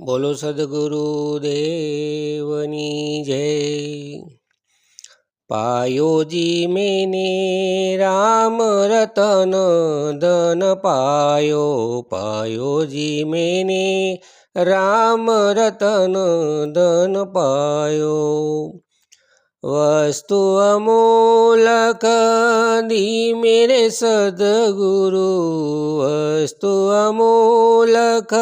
બોલો સદગુરુદેવની જય. પાયોજી મેને રામ રતન ધન પાયો પાયોજી મેને રામ રતન ધન પાયો. વસ્તુ અમૂલક દી મેરે સદગુરુ, વસ્તુ અમૂલક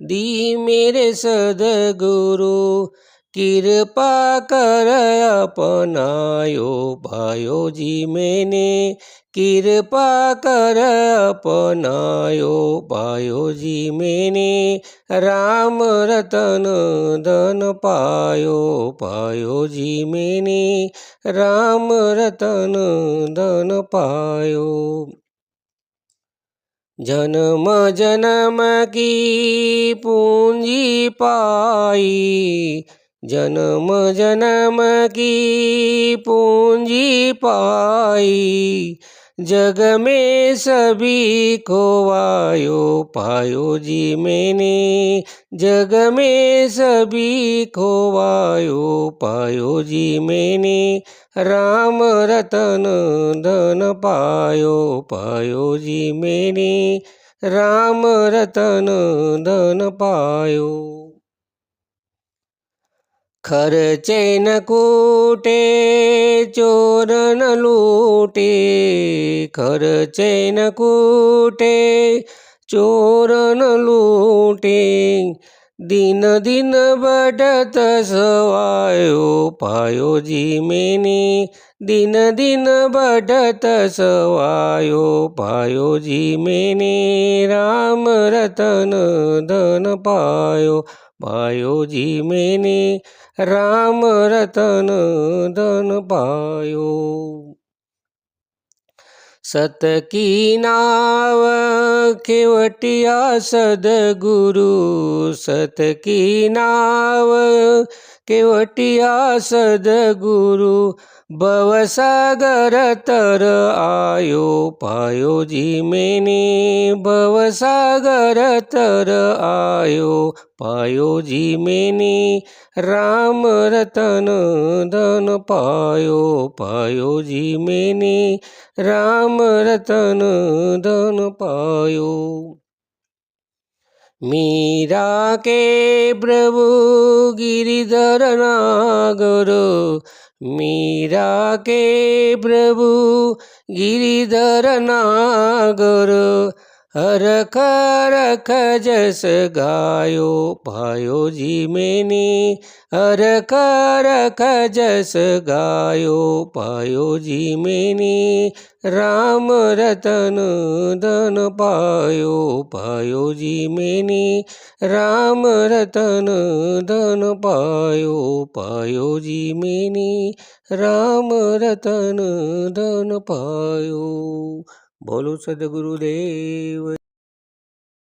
दी मेरे सदगुरु, कृपा कर अपनायो भायो जी मैंने। कृपा कर अपनायो भायो जी मैंने। राम रतन धन पायो पायो जी मैंने। राम रतन धन पायो। जन्म जन्म की पूंजी पाई। जन्म जन्म की पूंजी पाई। जग में सभी खोवायो पायो जी मैंने। जग में सभी खोवायो पायो जी मैंने। राम रतन धन पायो पायो जी मैंने। राम रतन धन पायो। ખર્ચે ન કૂટે ચોર ન લૂટે. ખર્ચે ન કૂટે ચોર ન લૂટે. દિન દિન બઢત સવાયો પાયો મેની દિન દિન બઢત સવાયો પાયો મેની રામ રતન ધન પાયો पायो जी मैंने राम रतन धन पायो। सत की नाव केवटिया सदगुरु, सत की नाव કેવટિયા સદગુરુ ભવસાગર તર આયો પાયો જીમેની. ભવસાગર તર આયો પાયો જીમેની. રામ રતન ધન પાયો પાયો જીમેની. રામ રતન ધન પાયો मीरा के प्रभु गिरिधर नागर मीरा के प्रभु गिरिधर नागर हरख रख जस गायो पायो जी मैंने हरख रख जस गायो पायो जी मैंने राम रतन धन पायो पायो जी मैंने राम रतन धन पायो पायो जी मैंने राम रतन धन पायो। बोलू सद्गुरुदेव.